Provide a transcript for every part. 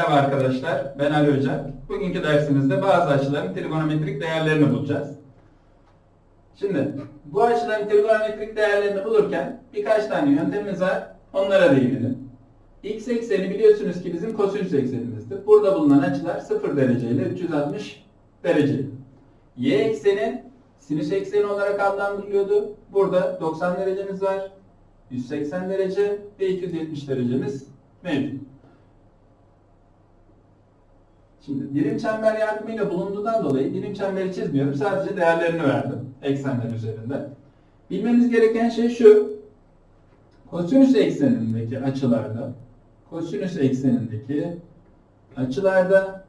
Merhaba arkadaşlar, ben Ali Hoca. Bugünkü dersimizde bazı açıların trigonometrik değerlerini bulacağız. Şimdi bu açıların trigonometrik değerlerini bulurken birkaç tane yöntemimiz var. Onlara değinelim. X ekseni biliyorsunuz ki bizim kosinüs eksenimizdir. Burada bulunan açılar 0 derece ile 360 derece. Y ekseni sinüs ekseni olarak adlandırılıyordu. Burada 90 derecemiz var. 180 derece ve 270 derecemiz mevcut. Şimdi birim çember yardımıyla bulunduğundan dolayı birim çemberi çizmiyorum. Sadece değerlerini verdim eksenler üzerinde. Bilmemiz gereken şey şu. Kosinüs eksenindeki açılarda kosinüs eksenindeki açılarda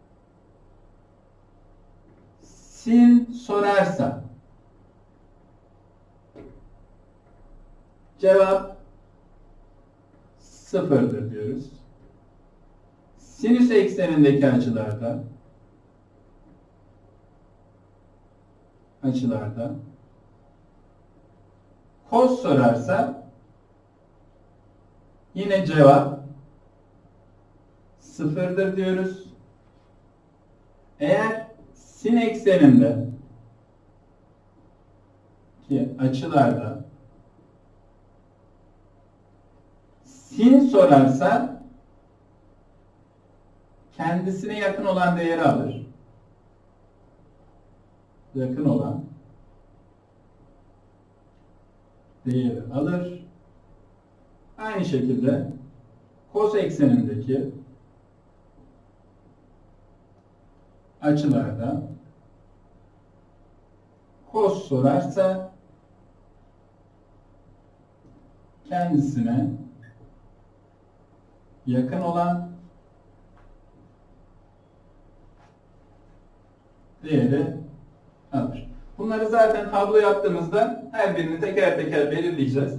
sin sorarsa cevap sıfırdır diyoruz. Sinüs eksenindeki açılarda açılarda kos sorarsa yine cevap sıfırdır diyoruz. Eğer sin ekseninde ki açılarda sin sorarsa kendisine yakın olan değeri alır. Yakın olan değeri alır. Aynı şekilde kos eksenindeki açılarda kos sorarsa kendisine yakın olan değeri alır. Bunları zaten tablo yaptığımızda her birini teker teker belirleyeceğiz.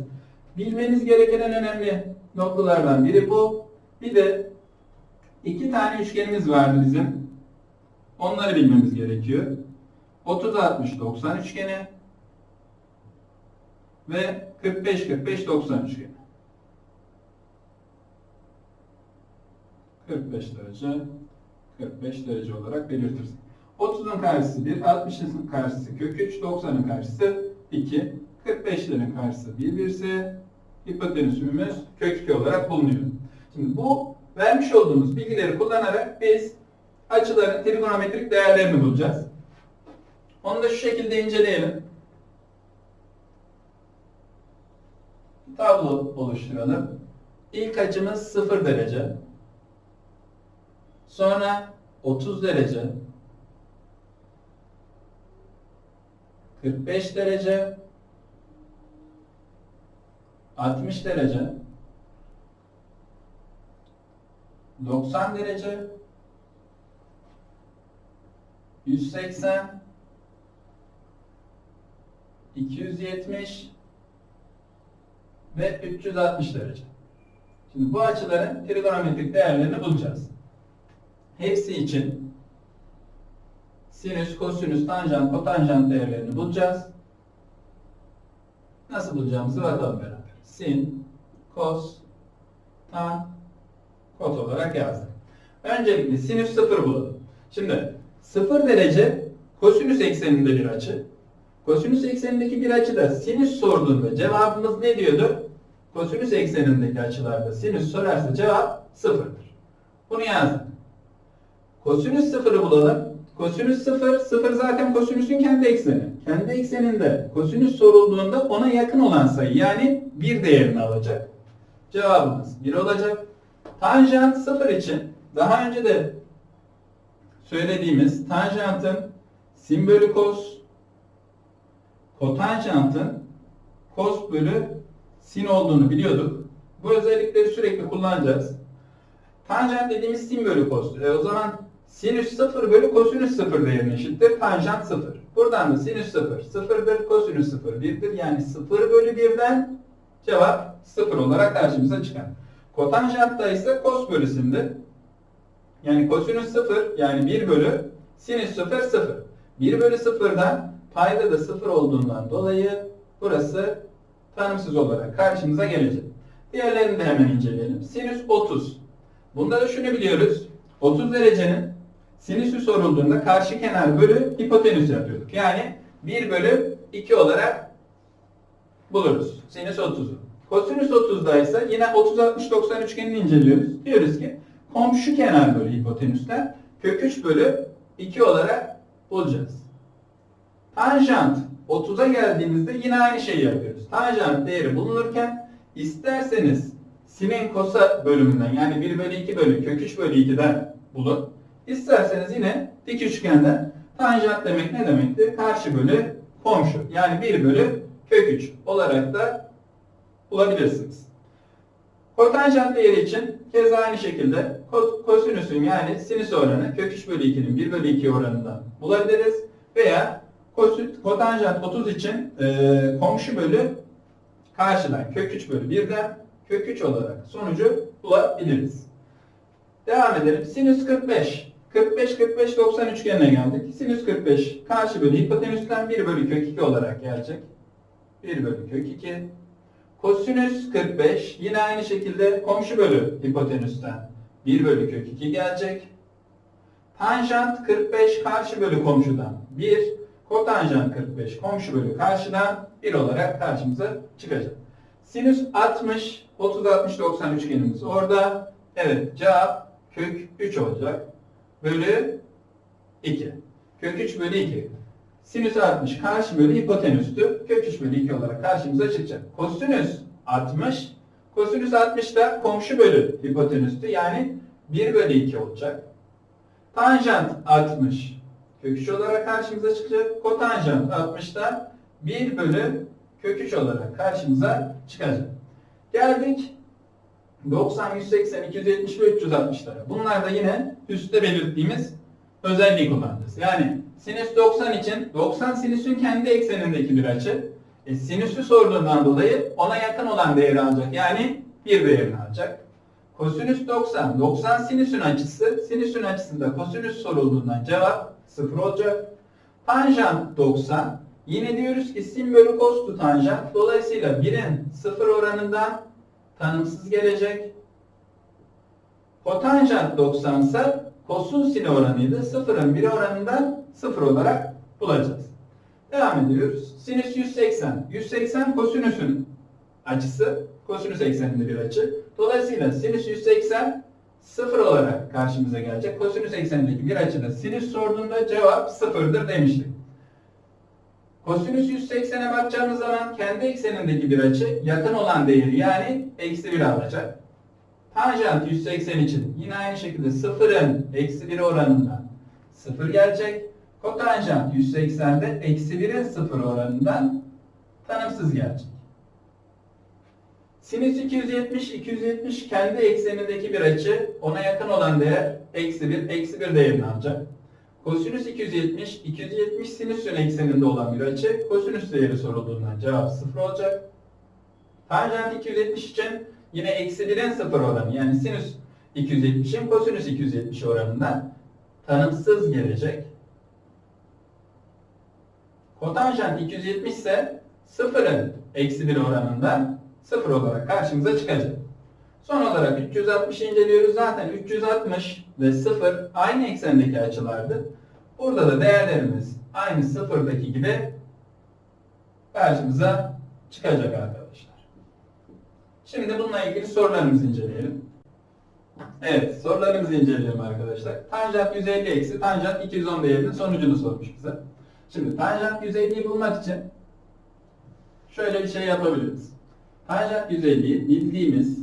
Bilmeniz gereken en önemli noktalardan biri bu. Bir de iki tane üçgenimiz vardı bizim. Onları bilmemiz gerekiyor. 30 60 90 üçgeni ve 45 45 90 üçgeni. 45 derece 45 derece olarak belirtirsin. 30'un karşısı 1, 60'ın karşısı kök 3, 90'ın karşısı 2, 45'lerin karşısı 1 birse hipotenüsümüz kök 2 olarak bulunuyor. Şimdi bu vermiş olduğumuz bilgileri kullanarak biz açıların trigonometrik değerlerini bulacağız. Onu da şu şekilde inceleyelim. Tablo oluşturalım. İlk açımız 0 derece. Sonra 30 derece. 45 derece. 60 derece. 90 derece. 180 270 ve 360 derece. Şimdi bu açıların trigonometrik değerlerini bulacağız. Hepsi için sinüs, kosinüs, tanjant, kotanjant değerlerini bulacağız. Nasıl bulacağımızı bakalım beraber. Sin, kos, tan, kot olarak yazdık. Öncelikle sinüs 0 bulalım. Şimdi 0 derece kosinüs ekseninde bir açı. Kosinüs eksenindeki bir açıda sinüs sorduğunda cevabımız ne diyordu? Kosinüs eksenindeki açılarda sinüs sorarsa cevap sıfırdır. Bunu yazdık. Kosinüs sıfırı bulalım. Kosinüs sıfır, sıfır zaten kosinüsün kendi ekseni. Kendi ekseninde kosinüs sorulduğunda ona yakın olan sayı yani bir değerini alacak. Cevabımız 1 olacak. Tanjant sıfır için daha önce de söylediğimiz tanjantın sin bölü kos, kotanjantın kos bölü sin olduğunu biliyorduk. Bu özellikleri sürekli kullanacağız. Tanjant dediğimiz sin bölü kos. E, o zaman sinüs 0 bölü kosinüs 0 değerine eşittir. Tanjant 0. Buradan da sinüs 0 0'dır, kosinüs 0 1'dir. Yani 0 bölü 1'den cevap 0 olarak karşımıza çıkar. Kotanjantta ise kos bölü sin'dir. Yani kosinüs 0 yani 1 bölü sinüs 0 0. 1 bölü 0'dan payda da 0 olduğundan dolayı burası tanımsız olarak karşımıza gelecek. Diğerlerini de hemen inceleyelim. Sinüs 30. Bunda da şunu biliyoruz. 30 derecenin sinüsü sorulduğunda karşı kenar bölü hipotenüs yapıyorduk. Yani 1 bölü 2 olarak buluruz. Sinüs 30'u. Kosinüs 30'daysa yine 30 60 90 üçgenini inceliyoruz. Diyoruz ki komşu kenar bölü hipotenüsten kök 3 bölü 2 olarak bulacağız. Tanjant 30'a geldiğimizde yine aynı şeyi yapıyoruz. Tanjant değeri bulunurken isterseniz sinin kosa bölümünden yani 1 bölü 2 bölü kök 3 bölü 2'den bulun. İsterseniz yine dik üçgenden tanjant demek ne demektir? Karşı bölü komşu. Yani 1 bölü kök 3 olarak da bulabilirsiniz. Kotanjant değeri için keza aynı şekilde ko- kosinüsün yani sinüs oranı kök 3 bölü 2'nin 1 bölü 2 oranından bulabiliriz. Veya kotanjant 30 için e, komşu bölü karşıdan kök 3 bölü 1'den kök 3 olarak sonucu bulabiliriz. Devam edelim. Sinüs 45. 45 45 90 üçgenine geldik. Sinüs 45 karşı bölü hipotenüsten 1 bölü kök 2 olarak gelecek. 1 bölü kök 2. Kosinüs 45 yine aynı şekilde komşu bölü hipotenüsten 1 bölü kök 2 gelecek. Tanjant 45 karşı bölü komşudan 1. Kotanjant 45 komşu bölü karşıdan 1 olarak karşımıza çıkacak. Sinüs 60 30 60 90 üçgenimiz orada. Evet cevap kök 3 olacak. Bölü 2. Kök 3 bölü 2. Sinüs 60 karşı bölü hipotenüstü kök 3 bölü 2 olarak karşımıza çıkacak. Kosinüs 60 kosinüs 60 da komşu bölü hipotenüstü yani 1 bölü 2 olacak. Tanjant 60 kök 3 olarak karşımıza çıkacak. Kotanjant 60 da 1 bölü kök 3 olarak karşımıza çıkacak. Geldik 90, 180, 270 ve 360'lara. Bunlar da yine üstte belirttiğimiz özelliği kullanacağız. Yani sinüs 90 için 90 sinüsün kendi eksenindeki bir açı. E, sinüsü sorduğundan dolayı ona yakın olan değeri alacak. Yani bir değerini alacak. Kosinüs 90, 90 sinüsün açısı. Sinüsün açısında kosinüs sorulduğundan cevap 0 olacak. Tanjant 90. Yine diyoruz ki sin bölü kostu tanjant. Dolayısıyla 1'in 0 oranından tanımsız gelecek. Kotanjant 90 ise kosun sini oranıydı. 0'ın 1 oranından 0 olarak bulacağız. Devam ediyoruz. Sinüs 180. 180 kosinüsün açısı. Kosinüs ekseninde bir açı. Dolayısıyla sinüs 180 0 olarak karşımıza gelecek. Kosinüs eksenindeki bir açıda sinüs sorduğunda cevap 0'dır demiştik. Kosinüs 180'e bakacağımız zaman kendi eksenindeki bir açı yakın olan değeri yani eksi 1 alacak. Tanjant 180 için yine aynı şekilde 0'ın eksi 1 oranından 0 gelecek. Kotanjant 180'de eksi 1'in 0 oranından tanımsız gelecek. Sinüs 270, 270 kendi eksenindeki bir açı ona yakın olan değer eksi 1, eksi 1 değerini alacak. Kosinüs 270, 270 sinüsün ekseninde olan bir açı. Kosinüs değeri sorulduğundan cevap 0 olacak. Tanjant 270 için yine eksi 1'in 0 oranı yani sinüs 270'in kosinüs 270 oranından tanımsız gelecek. Kotanjant 270 ise 0'ın eksi 1 oranından 0 olarak karşımıza çıkacak. Son olarak 360 inceliyoruz. Zaten 360 ve 0 aynı eksendeki açılardı. Burada da değerlerimiz aynı sıfırdaki gibi karşımıza çıkacak arkadaşlar. Şimdi bununla ilgili sorularımızı inceleyelim. Evet, sorularımızı inceleyelim arkadaşlar. Tanjant 150 eksi tanjant 210 değerinin sonucunu sormuş bize. Şimdi tanjant 150'yi bulmak için şöyle bir şey yapabiliriz. Tanjant 150'yi bildiğimiz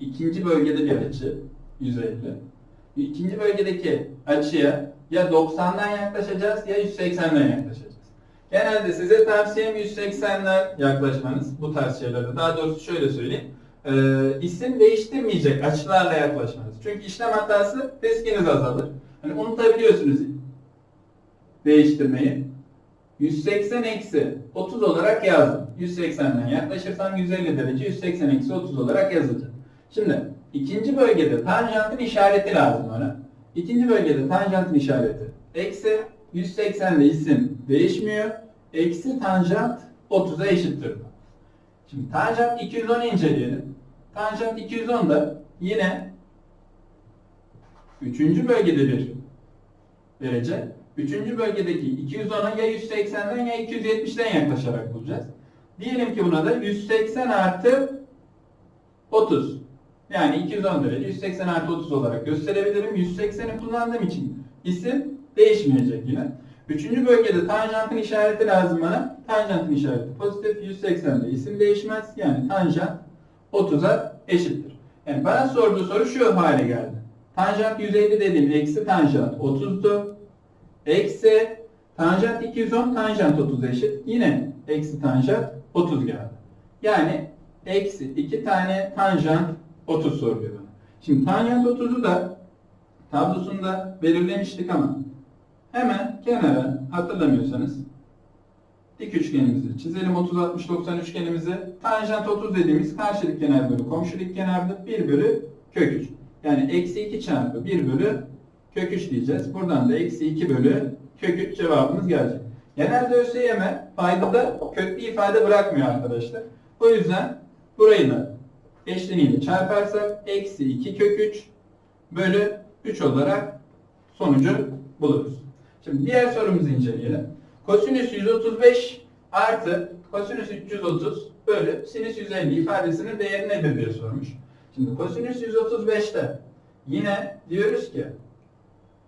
ikinci bölgede bir açı 150. İkinci bölgedeki açıya ya 90'dan yaklaşacağız ya 180'den yaklaşacağız. Genelde size tavsiyem 180'den yaklaşmanız bu tarz şeylerde. Daha doğrusu şöyle söyleyeyim. Ee, isim değiştirmeyecek açılarla yaklaşmanız. Çünkü işlem hatası riskiniz azalır. Hani unutabiliyorsunuz değiştirmeyi. 180 eksi 30 olarak yazdım. 180'den yaklaşırsam 150 derece 180 eksi 30 olarak yazacağım. Şimdi ikinci bölgede tanjantın işareti lazım ona. İkinci bölgede tanjantın işareti eksi 180'de isim değişmiyor. Eksi tanjant 30'a eşittir. Şimdi tanjant 210 inceleyelim. Tanjant 210 da yine üçüncü bölgede bir derece. Üçüncü bölgedeki 210'a ya 180'den ya 270'den yaklaşarak bulacağız. Diyelim ki buna da 180 artı 30. Yani 210 derece 180 artı 30 olarak gösterebilirim. 180'i kullandığım için isim değişmeyecek yine. Üçüncü bölgede tanjantın işareti lazım bana. Tanjantın işareti pozitif. 180'de isim değişmez. Yani tanjant 30'a eşittir. Yani bana sorduğu soru şu hale geldi. Tanjant 150 dediğim eksi tanjant 30'du. Eksi tanjant 210 tanjant 30 eşit. Yine eksi tanjant 30 geldi. Yani eksi 2 tane tanjant 30 soruyor bana. Şimdi tanjant 30'u da tablosunda belirlemiştik ama hemen kenara hatırlamıyorsanız dik üçgenimizi çizelim 30 60 90 üçgenimizi tanjant 30 dediğimiz karşı dik kenar bölü komşu dik kenarda 1 bölü kök 3. Yani eksi 2 çarpı 1 bölü kök 3 diyeceğiz. Buradan da eksi 2 bölü kök 3 cevabımız gelecek. Genelde ÖSYM paydada köklü ifade bırakmıyor arkadaşlar. O yüzden burayı da eşleniğini çarparsak eksi 2 kök 3 bölü 3 olarak sonucu buluruz. Şimdi diğer sorumuzu inceleyelim. Kosinüs 135 artı kosinüs 330 bölü sinüs 150 ifadesinin değeri nedir diye sormuş. Şimdi kosinüs 135'te yine diyoruz ki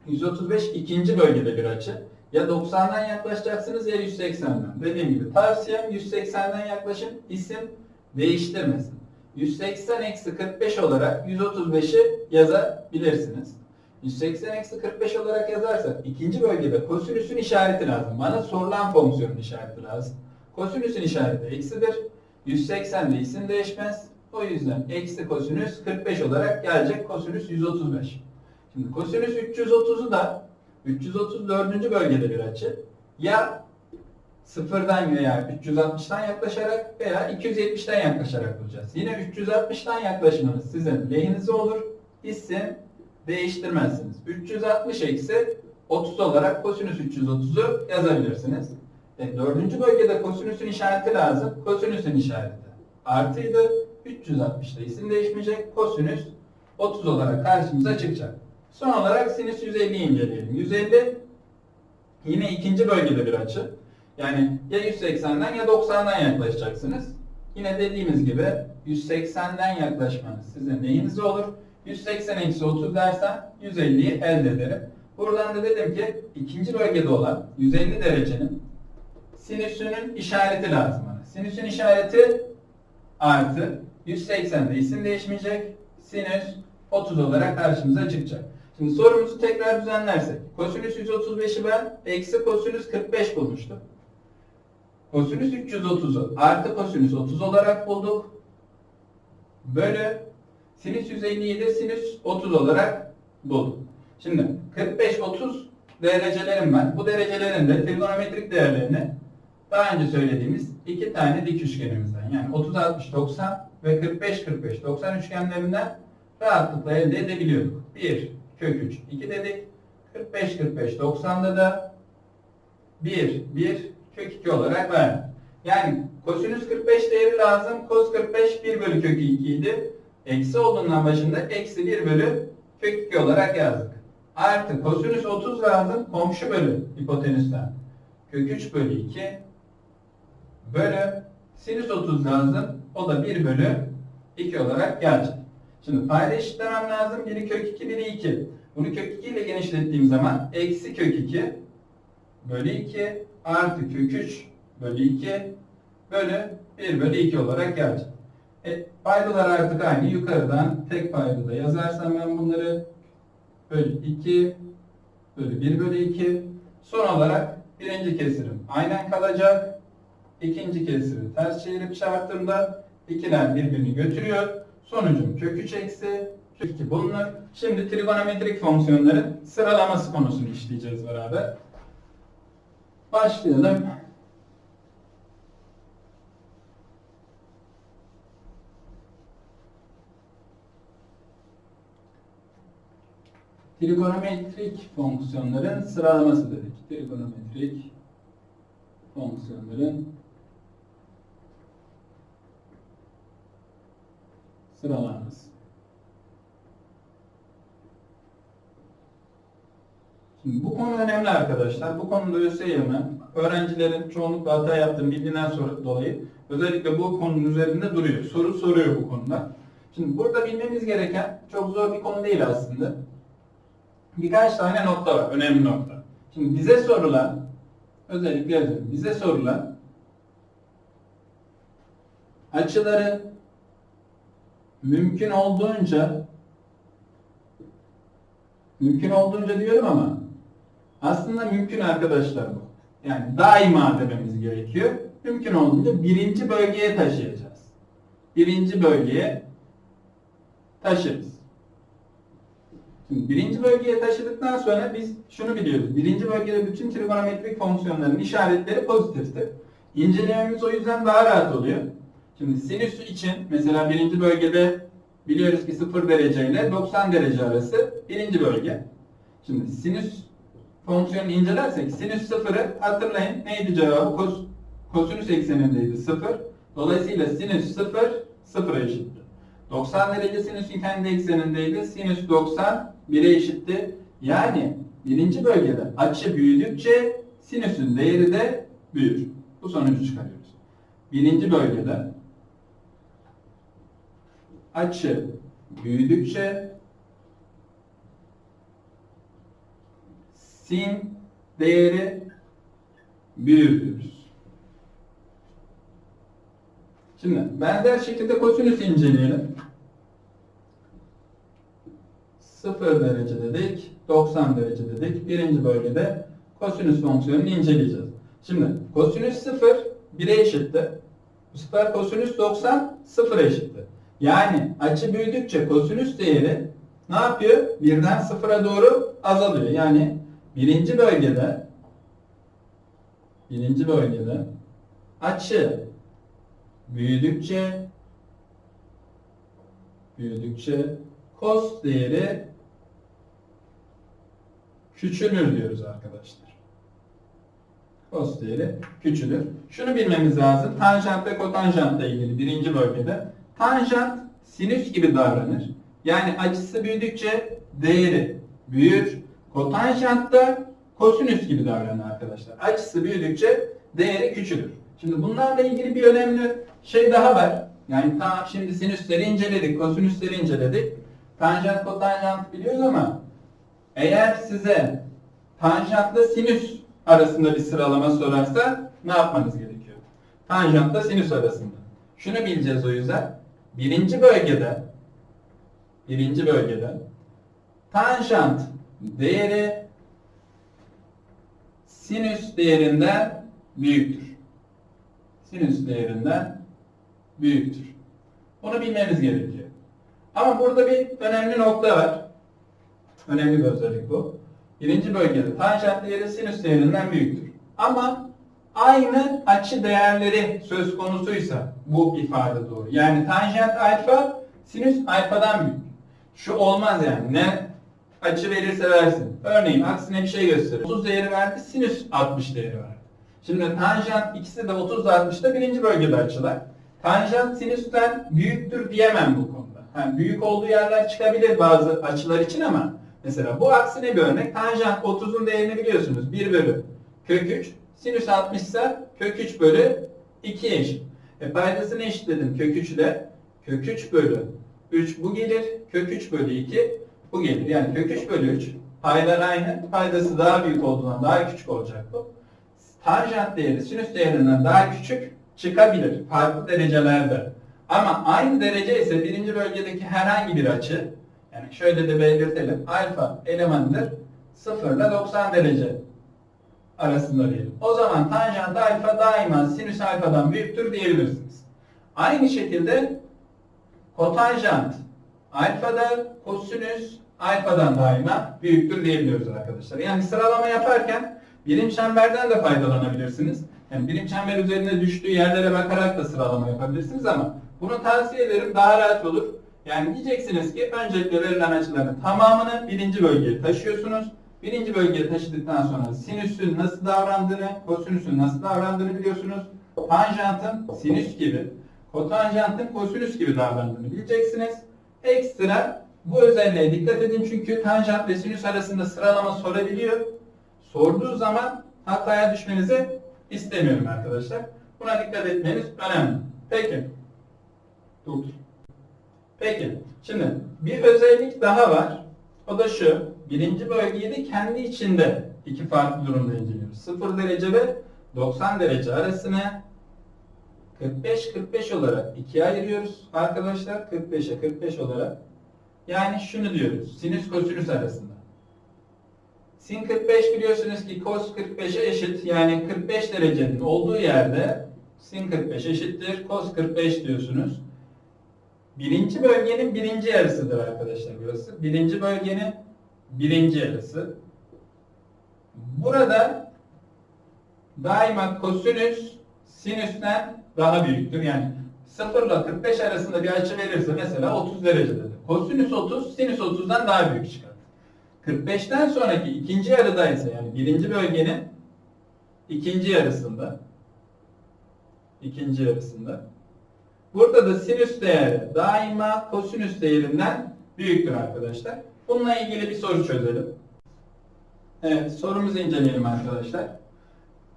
135 ikinci bölgede bir açı. Ya 90'dan yaklaşacaksınız ya 180'den. Dediğim gibi tavsiyem 180'den yaklaşın isim değiştirmesin. 180 eksi 45 olarak 135'i yazabilirsiniz. 180 eksi 45 olarak yazarsak ikinci bölgede kosinüsün işareti lazım. Bana sorulan fonksiyonun işareti lazım. Kosinüsün işareti eksidir. 180 de isim değişmez. O yüzden eksi kosinüs 45 olarak gelecek kosinüs 135. Şimdi kosinüs 330'u da 334. bölgede bir açı. Ya sıfırdan veya 360'tan yaklaşarak veya 270'ten yaklaşarak bulacağız. Yine 360'tan yaklaşmanız sizin lehinize olur. İsim değiştirmezsiniz. 360 eksi 30 olarak kosinüs 330'u yazabilirsiniz. E, dördüncü bölgede kosinüsün işareti lazım. Kosinüsün işareti artıydı. 360'da isim değişmeyecek. Kosinüs 30 olarak karşımıza çıkacak. Son olarak sinüs 150'yi inceleyelim. 150 yine ikinci bölgede bir açı. Yani ya 180'den ya 90'dan yaklaşacaksınız. Yine dediğimiz gibi 180'den yaklaşmanız sizin neyinize olur? 180 eksi 30 dersen 150'yi elde ederim. Buradan da dedim ki ikinci bölgede olan 150 derecenin sinüsünün işareti lazım bana. Sinüsün işareti artı 180'de isim değişmeyecek. Sinüs 30 olarak karşımıza çıkacak. Şimdi sorumuzu tekrar düzenlersek. Kosinüs 135'i ben eksi kosinüs 45 bulmuştum. Kosinüs 330'u artı kosinüs 30 olarak bulduk. Bölü sinüs 150'yi de sinüs 30 olarak bulduk. Şimdi 45-30 derecelerim var. Bu derecelerin de trigonometrik değerlerini daha önce söylediğimiz iki tane dik üçgenimizden yani 30-60-90 ve 45-45 90 üçgenlerinden rahatlıkla elde edebiliyorduk. 1 kök 3 2 dedik. 45-45 90'da da 1 1 kök 2 olarak verdik. Yani kosinüs 45 değeri lazım. Kos 45 1 bölü kök 2 idi. Eksi olduğundan başında eksi 1 bölü kök 2 olarak yazdık. Artı kosinüs 30 lazım. Komşu bölü hipotenüsten. Kök 3 bölü 2 bölü sinüs 30 lazım. O da 1 bölü 2 olarak gelecek. Şimdi payda eşitlemem lazım. Biri kök 2, biri 2. Bunu kök 2 ile genişlettiğim zaman eksi kök 2 bölü 2 artı kök 3 bölü 2 bölü 1 bölü 2 olarak gelecek. E, paydalar artık aynı. Yukarıdan tek paydada yazarsam ben bunları bölü 2 bölü 1 bölü 2 son olarak birinci kesirim aynen kalacak. İkinci kesiri ters çevirip çarptığımda ikiler birbirini götürüyor. Sonucum kök 3 eksi kök 2 bulunur. Şimdi trigonometrik fonksiyonların sıralaması konusunu işleyeceğiz beraber. Başlayalım. Trigonometrik fonksiyonların sıralaması dedik. Trigonometrik fonksiyonların sıralanması. Bu konu önemli arkadaşlar. Bu konuda ÖSYM öğrencilerin çoğunlukla hata yaptığını bildiğinden sonra dolayı özellikle bu konunun üzerinde duruyor. Soru soruyor bu konuda. Şimdi burada bilmemiz gereken çok zor bir konu değil aslında. Birkaç tane nokta var. Önemli nokta. Şimdi bize sorulan özellikle. Bize sorulan açıları mümkün olduğunca mümkün olduğunca diyorum ama aslında mümkün arkadaşlar bu. Yani daima dememiz gerekiyor. Mümkün olduğunca birinci bölgeye taşıyacağız. Birinci bölgeye taşırız. Şimdi birinci bölgeye taşıdıktan sonra biz şunu biliyoruz. Birinci bölgede bütün trigonometrik fonksiyonların işaretleri pozitiftir. İncelememiz o yüzden daha rahat oluyor. Şimdi sinüs için mesela birinci bölgede biliyoruz ki 0 derece ile 90 derece arası birinci bölge. Şimdi sinüs fonksiyonu incelersek sinüs 0'ı hatırlayın neydi cevabı? Kos, kosinüs eksenindeydi 0. Dolayısıyla sinüs 0 0'a eşitti. 90 derece sinüsün kendi eksenindeydi. Sinüs 90 1'e eşitti. Yani birinci bölgede açı büyüdükçe sinüsün değeri de büyür. Bu sonucu çıkarıyoruz. Birinci bölgede açı büyüdükçe sin değeri diyoruz. Şimdi benzer şekilde kosinüs inceleyelim. 0 derece dedik, 90 derece dedik. Birinci bölgede kosinüs fonksiyonunu inceleyeceğiz. Şimdi kosinüs 0 1'e eşitti. Bu sefer kosinüs 90 0'a eşitti. Yani açı büyüdükçe kosinüs değeri ne yapıyor? Birden sıfıra doğru azalıyor. Yani birinci bölgede birinci bölgede açı büyüdükçe büyüdükçe cos değeri küçülür diyoruz arkadaşlar. Cos değeri küçülür. Şunu bilmemiz lazım. Tanjant ve kotanjantla ilgili birinci bölgede. Tanjant sinüs gibi davranır. Yani açısı büyüdükçe değeri büyür. Kotanjant da kosinüs gibi davranır arkadaşlar. Açısı büyüdükçe değeri küçülür. Şimdi bunlarla ilgili bir önemli şey daha var. Yani tamam şimdi sinüsleri inceledik, kosinüsleri inceledik. Tanjant, kotanjant biliyoruz ama eğer size tanjantla sinüs arasında bir sıralama sorarsa ne yapmanız gerekiyor? Tanjantla sinüs arasında. Şunu bileceğiz o yüzden. Birinci bölgede birinci bölgede tanjant değeri sinüs değerinden büyüktür. Sinüs değerinden büyüktür. Bunu bilmemiz gerekiyor. Ama burada bir önemli nokta var. Önemli bir özellik bu. Birinci bölgede tanjant değeri sinüs değerinden büyüktür. Ama aynı açı değerleri söz konusuysa bu ifade doğru. Yani tanjant alfa sinüs alfadan büyük. Şu olmaz yani. Ne açı verirse versin. Örneğin aksine bir şey gösterir. 30 değeri verdi, sinüs 60 değeri verdi. Şimdi tanjant ikisi de 30 ile 60'da birinci bölgede açılar. Tanjant sinüsten büyüktür diyemem bu konuda. Yani büyük olduğu yerler çıkabilir bazı açılar için ama mesela bu aksine bir örnek. Tanjant 30'un değerini biliyorsunuz. 1 bölü kök 3. Sinüs 60 ise kök 3 bölü 2 eşit. E paydasını eşitledim kök 3 ile. Kök 3 bölü 3 bu gelir. Kök 3 bölü 2 bu gelir. Yani kök 3 bölü 3 paylar aynı. Paydası daha büyük olduğundan daha küçük olacak bu. Tanjant değeri sinüs değerinden daha küçük çıkabilir. Farklı derecelerde. Ama aynı derece ise birinci bölgedeki herhangi bir açı yani şöyle de belirtelim. Alfa elemanıdır. 0 ile 90 derece arasında diyelim. O zaman tanjant alfa daima sinüs alfadan büyüktür diyebilirsiniz. Aynı şekilde kotanjant alfada kosinüs alfadan daima büyüktür diyebiliyoruz arkadaşlar. Yani sıralama yaparken birim çemberden de faydalanabilirsiniz. Yani birim çember üzerinde düştüğü yerlere bakarak da sıralama yapabilirsiniz ama bunu tavsiye ederim daha rahat olur. Yani diyeceksiniz ki öncelikle verilen açıların tamamını birinci bölgeye taşıyorsunuz. Birinci bölgeye taşıdıktan sonra sinüsün nasıl davrandığını, kosinüsün nasıl davrandığını biliyorsunuz. Tanjantın sinüs gibi, kotanjantın kosinüs gibi davrandığını bileceksiniz. Ekstra Bu özelliğe dikkat edin çünkü tanjant ve sinüs arasında sıralama sorabiliyor. Sorduğu zaman hataya düşmenizi istemiyorum arkadaşlar. Buna dikkat etmeniz önemli. Peki. Dur. Peki. Şimdi bir özellik daha var. O da şu. Birinci bölgeyi de kendi içinde iki farklı durumda inceliyoruz. 0 derece ve 90 derece arasını 45-45 olarak ikiye ayırıyoruz arkadaşlar. 45'e 45 olarak. Yani şunu diyoruz. Sinüs kosinüs arasında. Sin 45 biliyorsunuz ki cos 45'e eşit. Yani 45 derecenin olduğu yerde sin 45 eşittir. Cos 45 diyorsunuz. Birinci bölgenin birinci yarısıdır arkadaşlar burası. Birinci bölgenin birinci yarısı. Burada daima kosinüs sinüsten daha büyüktür. Yani 0 ile 45 arasında bir açı verirse mesela 30 derecededir. Kosinüs 30, sinüs 30'dan daha büyük çıkar. 45'ten sonraki ikinci yarıda ise yani birinci bölgenin ikinci yarısında ikinci yarısında burada da sinüs değeri daima kosinüs değerinden büyüktür arkadaşlar. Bununla ilgili bir soru çözelim. Evet sorumuzu inceleyelim arkadaşlar.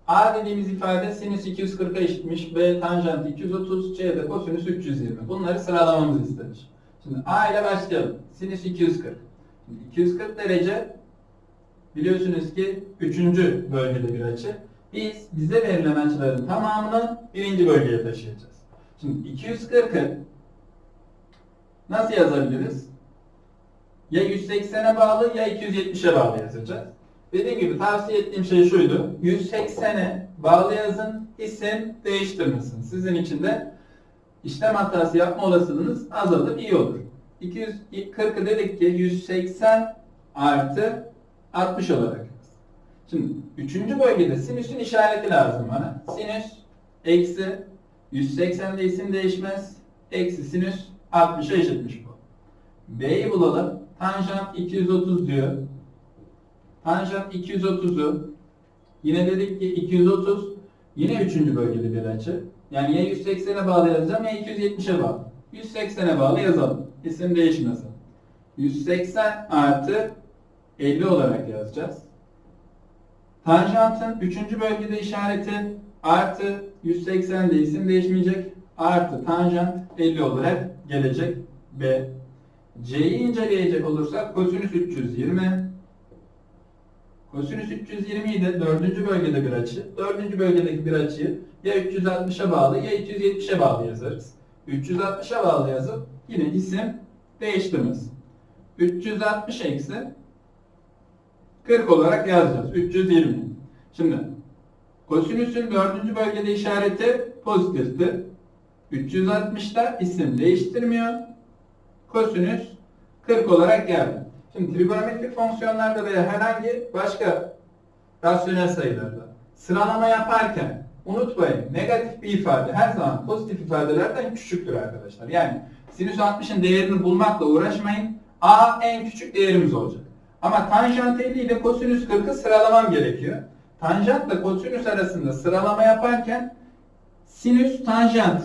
A dediğimiz ifade sinüs 240'a eşitmiş, B tanjant 230, C de kosinüs 320. Bunları sıralamamızı istemiş. Şimdi A ile başlayalım. Sinüs 240. Şimdi 240 derece biliyorsunuz ki 3. bölgede bir açı. Biz bize verilen açıların tamamını birinci bölgeye taşıyacağız. Şimdi 240'ı nasıl yazabiliriz? Ya 180'e bağlı ya 270'e bağlı yazacağız. Dediğim gibi tavsiye ettiğim şey şuydu. 180'e bağlı yazın, isim değiştirmesin. Sizin için de işlem hatası yapma olasılığınız azalır, iyi olur. 240'ı dedik ki 180 artı 60 olarak. Şimdi üçüncü bölgede sinüsün işareti lazım bana. Sinüs eksi 180'de isim değişmez. Eksi sinüs 60'a eşitmiş bu. B'yi bulalım. Tanjant 230 diyor. Tanjant 230'u yine dedik ki 230 yine üçüncü bölgede bir açı. Yani ya 180'e bağlı yazacağım ya 270'e bağlı. 180'e bağlı yazalım. İsim değişmesin. 180 artı 50 olarak yazacağız. Tanjantın üçüncü bölgede işareti artı 180'de isim değişmeyecek. Artı tanjant 50 olarak gelecek. B. C'yi inceleyecek olursak kosinüs 320 Kosinüs 320'yi de dördüncü bölgede bir açı. Dördüncü bölgedeki bir açıyı ya 360'a bağlı ya 270'e bağlı yazarız. 360'a bağlı yazıp yine isim değiştirmez. 360 eksi 40 olarak yazacağız. 320. Şimdi kosinüsün dördüncü bölgede işareti pozitifti. 360'da isim değiştirmiyor. Kosinüs 40 olarak geldi. Şimdi trigonometrik fonksiyonlarda veya herhangi başka rasyonel sayılarda sıralama yaparken unutmayın negatif bir ifade her zaman pozitif ifadelerden küçüktür arkadaşlar. Yani sinüs 60'ın değerini bulmakla uğraşmayın. A en küçük değerimiz olacak. Ama tanjant 50 ile kosinüs 40'ı sıralamam gerekiyor. Tanjantla kosinüs arasında sıralama yaparken sinüs tanjant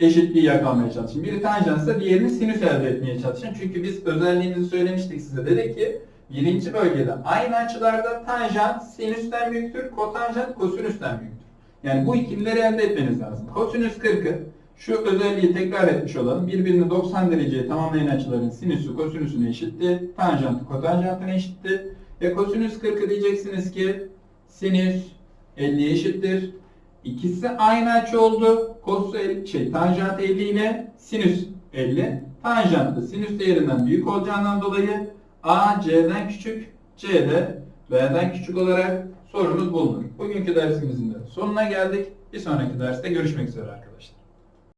eşitliği yakalamaya çalışın. Biri tanjansa diğerini sinüs elde etmeye çalışın. Çünkü biz özelliğimizi söylemiştik size. Dedik ki birinci bölgede aynı açılarda tanjant sinüsten büyüktür, kotanjant kosinüsten büyüktür. Yani bu ikilileri elde etmeniz lazım. Kosinüs 40'ı şu özelliği tekrar etmiş olalım. Birbirini 90 dereceye tamamlayan açıların sinüsü kosinüsüne eşitti. Tanjantı kotanjantına eşitti. Ve kosinüs 40'ı diyeceksiniz ki sinüs 50'ye eşittir. İkisi aynı açı oldu. Kos şey tanjant 50 ile sinüs 50. Tanjant da sinüs değerinden büyük olacağından dolayı A C'den küçük, C de B'den küçük olarak sorumuz bulunur. Bugünkü dersimizin de sonuna geldik. Bir sonraki derste görüşmek üzere arkadaşlar.